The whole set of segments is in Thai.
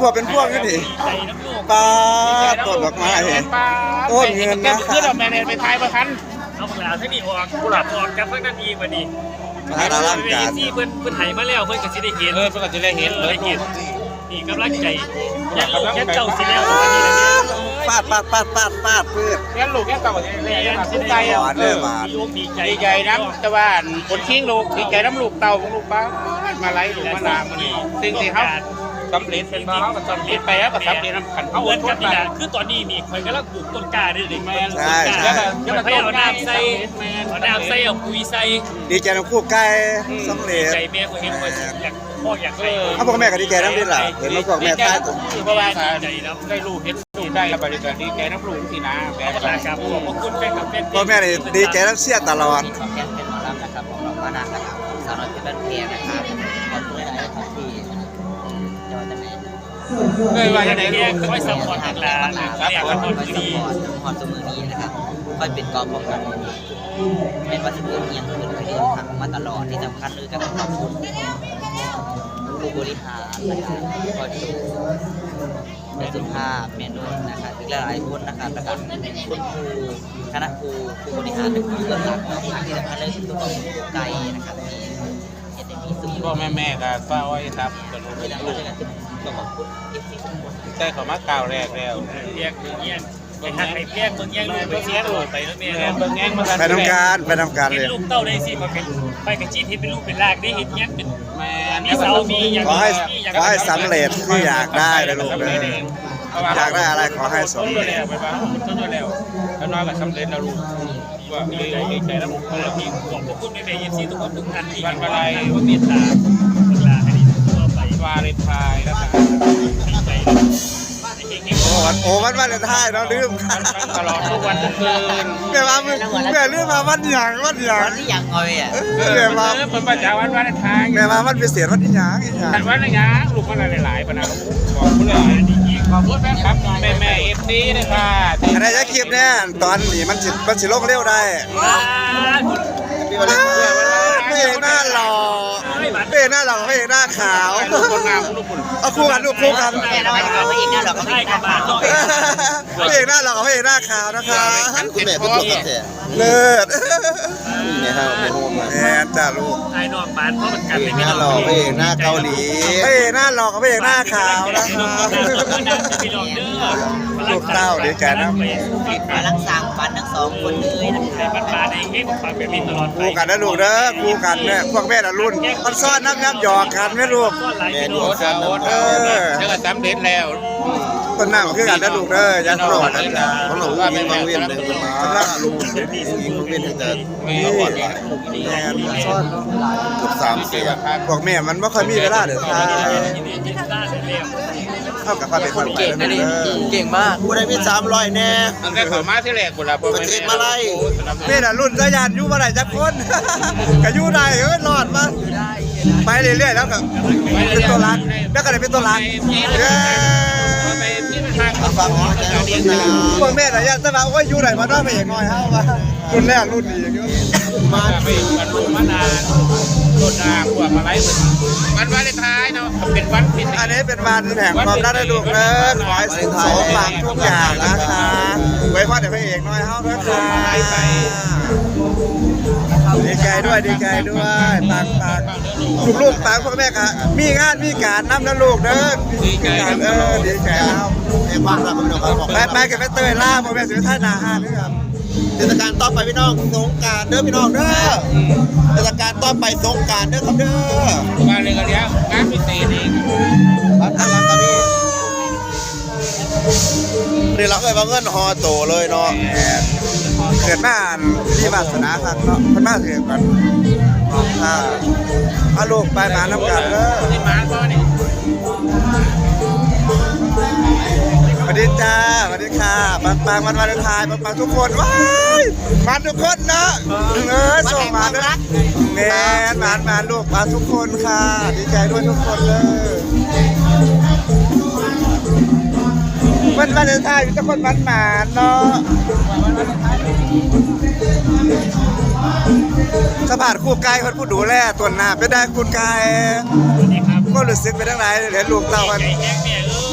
พวกเป็นพวกนี่ดิใจน้ำลูกปลาต้นดอกไม้เห็นต้นเงินนะคือเราแม่เนี่ยไปทายประทันเอาหลาทั้งนี้ออกกุหลาบออกกับเพื่อนกันอีกวันนี้มาดาร่างกายที่เพื่อนเพื่อนไถมาแล้วเพื่อนก็สิได้เห็นเออเพื่อนก็จะได้เห็นเอเลอยเห็นนี่กำลังใจยันลูกยันเจ้าสิแล้ววันนี้นะปาดปาดปาดปาดปาดเพื่อนแค่ลูกแค่เก่าจะได้เนี่ยเห็นยันสิภูมิใจได้อะเริ่มมาดีอกดีใจดีใจน้ำตะวันคนทิ้งลูกดีใจน้ำลูกเต่าของลูกป้ามาไล่ลูกมานามันนี่สิ่งที่เขา สำเร็จเป็นบ้าก็สำเร็จไปแล้วก็สำเร็จน้ำขันเอาเขาเงินทุกับนนี่มานะคือตอนนี้นี่คอยกำลังปลูกต้นกล้าด้วยดิแม่นใช่ใช่จะมาให้เอาน้ำใส่เอาน้ำใส่เอาปุ๋ยใส่ดีใจน้ำคู่ไก่สำเร็จใจแม่ก็เห็นว่าอยากพ่ออยากให้เอาพวกแม่ก็ดีใจน้ำดิล่ะเห็นว่าพวกแม่ท่ายตัวเพราะว่าได้ลูกเห็นลูกได้บริการดีใจน้ำลูกสินะแบขอบบคุณครับขอบคุณแฟนคลับแฟนเพลงพ่อแม่นี่ดีใจน้ำเสียตลอดขอแก้เป็นหมอลำนะครับของเรามานะนะครับสาวน้อยเพชรบ้านเพียนะครับ เคยว่าจะไหนแม่คอยซัพพอร์ตทาทางงแล้ร้าวนก็มากกันหมดคอยสดีปอร์ตสปอร์ตตัวมือนี้นะครับคอยเป็นกองป้องกันเป็นวัสดุเอียงขึ้นเดินทางมาตลอดที่สำคัญเลยก็ต้องขอบคุณผู้บริหารนะครับคอยดูแม่สุภาพแม่นุ่นะครับอีกหลายคนนะครับแล้วก็คุณครูคณะครูผู้บริหารและผู้เบื้องหลังที่สำคัญเลยคือตัวของครูไก่นะครับที่เห็นในที่สุดพ่อแม่แม่ก็ฝ้าไว้ครับกับลูกไม่ได้ลูมาก ต้องขอบคุณอีกทีหนึ่งได้เขามาก้าวแรกแล้วเรียกเมืองเงี้ยงไอ้ทักไอ้เพี้ยงเมืองเงี้ยงลูกไปเสียลูกไปแล้วแม่แม่เนาะเบิ่งแง่งมากันไปทำการไปทำการเห็เลนยลูกเต้าได้สิมันเป็นไปกับจีนที่เป็นลูกเป็นลากได้เห็นเงี้ยงเป็นแม่มีเสามีอย่างขอให้มีอย่างขอให้สำเร็จที่อยากได้เลยลูกเลยอยากได้อะไรขอให้สมต้นแล้วไปบ้างต้นแล้วแล้วน้อยก็สำเร็จแล้วลูกว่าดีใจดีใจแล้วลูกเออพี่ขอบคุณในเบย์ซีทุกคนทุกท่านที่วันอะไรว่าเมตตาเวลา เลนไทน์แล้วกันดีใจเก่งโอ้วันโอ้วันวันเลนไทายเราลืมตลอดทุกวันทุกคืนแม่มามึงแม่ลืมมาวันหยังวันหยังวันที่ยังเอาอะแม่มาเออเป็นประจาวันวาเลนไทน์แม่มาวันพิเศษวันที่หยังอีหยังแต่วันอะไรนะลูกมันหลายๆปะนะขอบคุณเลยขอบคุณแฟนครับแม่แม่เอฟซีเลยค่ะอะไรจะคลิปเนี่ยตอนนี้มันสิมันสิลงเร็วได้ๆพระเอกหน้าหล่อ พระเอกหน้าหล่อพระเอกหน้าขาวลูกคนงามลูกคนเอาคู่กันลูกคู่กันแม่น้อยกับพระเอกเนี่ยหรอกเขาใช่ไม่ครัได้บมามาพระเอกหน้าหล่อกับพระเอกหน้าขาวนะคะคุณแม่เป็นตัวกันแท้เลิศเนี่ยครับเป็นโฮมอะแมนจ้าลูกไอ้นอกบ้านเพราะมันกันไม่หน้าหล่อพระเอกหน้าเกาหลีพระเอกหน้าหล่อกับพระเอกหน้าขาวนะคะลูกเต้าดีใจนะกำลังสร้างฟันทั้งสองคนเล ยนะครับมันมาในเงี้ยฟังแบบนี้ตลอดไปคู่กันนะลูกเด้อคู่กันเนี่ยพวกแม่ละรุ่นมันซ่อนน้ำย้ำหยอกกันไหมลูกก็หลายแม่กิโลดูโอ้ครับโหโอ้โหแล้วก็สำเร็จแล้วต้นหน้าของคือกันนะลูกเด้ออยันโปรดนะของหลวงว่าเป็นบางเวียนหนึ่งมาลุงอีกบางเวียนถึงจะมาก่อนว่าแมนซ่อนเนาะเกือบสามเสียพวกแม่มันไม่ค่อยมีเวลาเดี๋ยวทาย เท่ากับความเป็นคนเก่งนะลูกเด้อเก่งมากผู้ใดมีสามร้อยแน่มันได้ขอมาที่แรกกูละแม่น่ะรุ่นจะยานอยู่มาไหนจักคนก็อยู่ได้เอ้ยรอดมาไปเรื่อยๆแล้วก็เป็นตัวรักแล้วก็ได้เป็นตัวรักเย้ไปที่ทางฟังหัวใจเราดีนะพวกแม่น่ะยานแต่ว่าโอ้ยอยู่ไหนมาน้อยไม่เห็นน้อยเฮาว่ารุ่นแรกรุ่นนี้อย่างเงี้ย มาไปกันลูกมานานโดนอาขวบมาไล่วันวาเลนไทน์เนาะเป็นวันพิเศอันนี้เป็นวันแห่งความรักในลูกเด้อขอให้สมหวังทุกอย่างนะคะไว้พ่อเดี๋ยวพระเอกน้อยเฮาด้วยค่ะดีใจด้วยดีใจด้วยปังปังลูกลูกปังพ่อแม่ค่ะมีงานมีการนำนะลูกเด้อมีการเออดีใจเอาในความรักของเราครับไปไปกันไปเตยล่าพ่อแม่สุดท้ายนาห้าด้วยครับ เทศกาลต่อไปพี่น้องสงการเด้อพี่น้องเด้อเทศกาลต่อไปสงการเด้อครับเด้อมาเลยกันแล้วงานพิเศษอีกบัตรลังครับพี่นี่เราเคยมาเงินฮอโตเลยเนาะเกิดมาอ่านที่วาสนาครับเนาะเพิ่นมาถึงกันค่ะเอาลูกไปมาน้ำกันเด้อที่มาก็นี่ส วัสดีจ้าสวัสดีค่ะปังปังวันวาเลนไทน์ปังปังทุกคนว้ายมาทุกคนนะเออส่งมาเด้อแมนหมานหมานลูกมาทุกคนค่ะ ดีใจด้วยทุกคนเลยวันวาเลนไทน์มีแต่คนหมานหมานเนาะสะบาดคู่กายคนผู้ดูแลตัวหน้าเป็นได้คุณกายสวัสดีครับก็รู้สึกไปทั้งหลายเห็นลูกเต้ามันใจแห้งแม่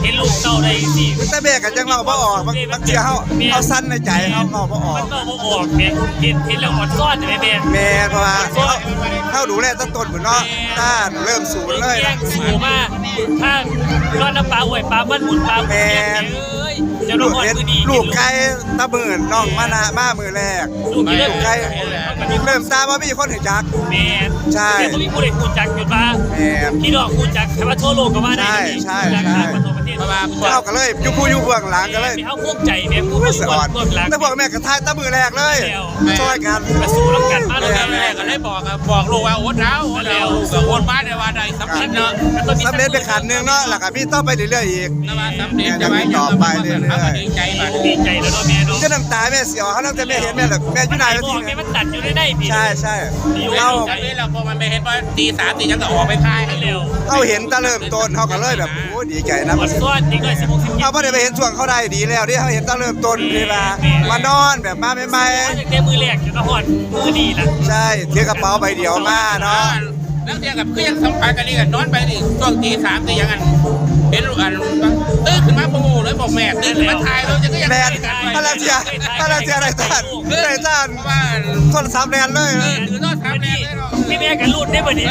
เอ้ยเห็นลูกเต่าได้สิแต่แม่ก็จังเมาบ่ออกบางบางเทีเฮาเฮาสั้นในใจเฮาเมาบ่ออมักนก็บ่ออกแม่เห็นเห็นแล้วอ่อนซ้อนใช่ไหมแม่แม่เพราะว่าเฮาเฮาดูแลตั้งต้นพุ่นเนาะถ้าเริ่มศูนย์เลยแย่นะงสูงมากถ้านอนน้ำปลาอวยปลามันหมุนปลาหมุนแย่งเอ้ยจะลลูงกหอดเห็นมือดีลูกไก่ตะหมื่นน้องมานะมามือแรกลูกกินลูกไก่เริ่มทราบว่ามีคนเห็นจักแม่ใช่แต่ก็มีผู้ใดพูดจักอยู่บ้างแม่พี่น้องพูดจักแต่ว่าทั่วโลกก็ว่าได้ใช่ใช่จากใช่ต่างประ เทศเพราะว่าพวกเฮาก็เลยอยู่ผู้อยู่เบื้องหลังก็เลยมีเฮาพวกใจแม่ผู้ไม่พสะวอ่อนกพวกหลังแต่พวกแม่กระทายตะมือแรกเลยช่วยกันมาสู้น้ำกันมาแม่แล้วแม่ก็เลยบอกอะบอกลูกว่าโอ๊ตแล้วโอ๊ตแล้วก็โอ๊ตมาได้ว่าได้สำเร็จเนาะสำเร็จไปขันหนึงเนาะแล้วก็มีต่อไปเรื่อยๆอีกนะว่าสำเร็จจะไว้ยังก็ดีใจบัดดีใจแล้วเนาะแม่เนาะจะน้ำตาแม่เสียวเขาน้ำตาแม่เห็นแม่แบบแม่อยู่ไหนไอ้แล้วบทีอกแม่เนี่ยมันตัดอยู่ได้ได้พี่ใช่ใช่เราเราจากนี้เราพอมันไม่เห็นว่าตีสามตียังก็ออกไปค่ายให้เร็วเราเห็นแตาเริ่มต้นเขาก็เลยแบบโอ้ดีใจนะมันซ้อนจริงเลยสิบหกสิบเจ็ดเขาไม่ได้ไปเห็นช่วงเขาได้ดีแล้วที่เขาเห็นแตาเริ่มต้นที่มามานอนแบบมาใหม่จากเต้มือแรกจนกระหอนมือดีนะๆใช่ถือกระเป๋าใบเดียวมาเนาะแล้วเดียวกับคือยังสัมผัสกันนี่กันนอนไปนี่ช่วงตีสามตียังอันเห็นอันตื่นขึ้นมาโมโหเลยบอกแม่ตื่นขึ้นมาถ่ายเราจะก็ยังแลถ่ายนกันไปถ้าเราเชียร์ถ้าเราเชียร์อะไรท่านอะไรท่านว่าโทรศัพท์แลนเลย เออถือนอนทำแน่เลยเนาะพี่แม่กันรุ่นได้บ่นี้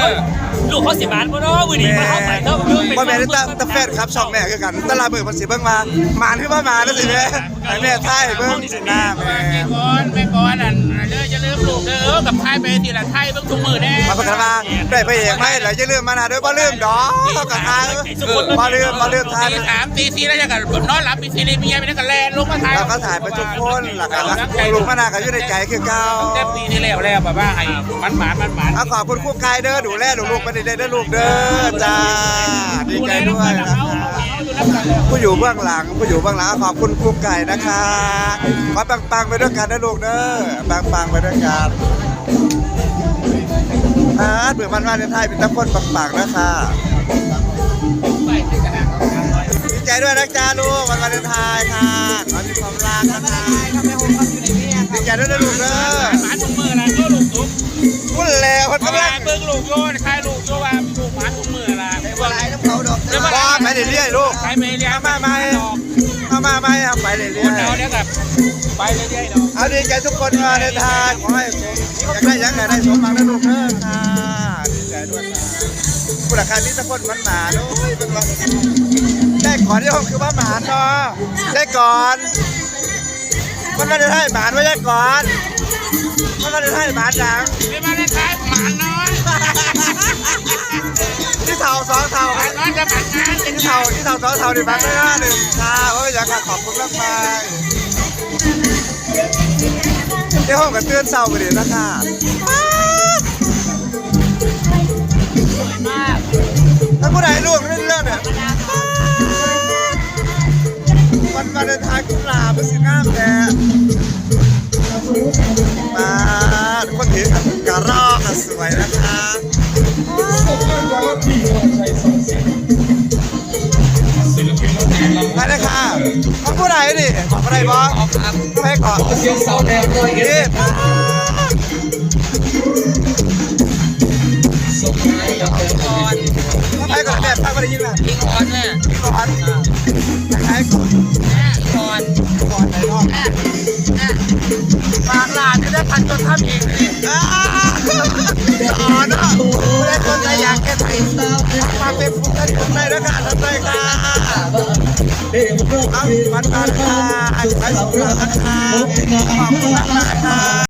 ลูกเขาสิบาทบ่เนาะมือดีมาเขาไปเท่าเพิ่งพ่อแม่ได้ตาตาแฟนครับช่องแม่คือกันตลาดมือภาษีเบิ่งมาหมานขึ้นมาหมาแล้วสิแม่ ให้แม่ท่ายเบิ่งหน้าแม่แม่ก้อนแม่ก้อนอันเด้อจะลืมลูกเด้อกับไทยไปทีละไทยเบิ่งทุกมือแน่มาประกันมาได้ไปเอกไหมเหรออย่าลืมมานะเด้อบ่ลืมดอกเขากับทายบ่ลืมบ่ลืมไทยตีสามตีสี่แล้วยังกันนอนหลับมีซีรีส์มีอะไรไปนั่กันแลนลงมาถ่ายเราก็ถ่ายไปทุกคนหลักการลุงมานาก็อยู่ในใจคือเก่าเต็มปีที่แล้วแล้วแบบว่าให้มันหมานมันหมานเอขอบคุณคู่กายเด้อดูแลลูกไปเด้อเด้อลูกเด้อจ้าดีใจด้วยนะคะ ผู้อยู่เบื้องหลังผู้อยู่เบื้องหลังขอบคุณครู่กายนะคะขอปังๆไปด้วยกันนะลูกเด้อปังๆไปด้วยกันอ่าเบื่อมันว่าในไทยเป็นตะคนปังๆนะคะดีใจด้วยนะจ้าลูกวันวาเลนไทน์ค่ะขอมีความรักนะคะดีใจด้วยนะลูกเด้อหมานทุกมือนะก็ลูกทุกพูดแล้วคนเพราะกำว่าลังเบิ่งลูกโยนใครลูกโยว่ ไม่ได้เรียกลูกใครไม่เลี้ยงเอามาไหมเอามาไหมเอาไปเลยเรียคนกเราเนี่ยกับไปเรื่อยๆเนาะเอาดีใจทุกคนมาในทางขอให้อยากได้อยังไงได้สมหวังนะลูกเด้อค่ะดีใจด้วยค่ะผู้หลักการนี้ตะคนมันหมาด้วยเป็นวันได้ก่อนที่ผมคือว่าหมาเนาะได้ก่อนมันก็จะให้หมาไม่ได้ก่อนมันก็จะให้หมาจังไม่มาได้ท้ายหมานน้อยที่เท่าสองเท่าหมานน้อยจะหมานงาน ที่เท่าเท่าสอเท่าดีมากเลยนะหนึ่งค่ะโอ้ยอยากขอบคุณมากมายเดี๋ยวห้องกับเตือนเศร้าไปเลยนะคะถ้าผู้ใดล่วงเล่นเล่นเนี่ยวันวาเลนไทน์กุหลาเป็นสิงามแท้มา ไปเลยค่ะของผู้ใดนี่ของผู้ใดบอสไปก่อนเสียงเสาแดงเลยนี่ก่อนไปก่อนแม่ฟังไม่ได้ยินนะทิ้งก่อนแม่ก่อนไปก่อนก่อนก่อนไหนน้อง บางลานจะได้พันจนทำเองเลยอ๋อเนาะได้คนใจอยากแค่ไหนมาเป็นผู้กันคนใจแล้วกันใจค่ะเอาวันตาเลนไทน์ไปสุขภาพนะคะขอบคุณมากค่ะ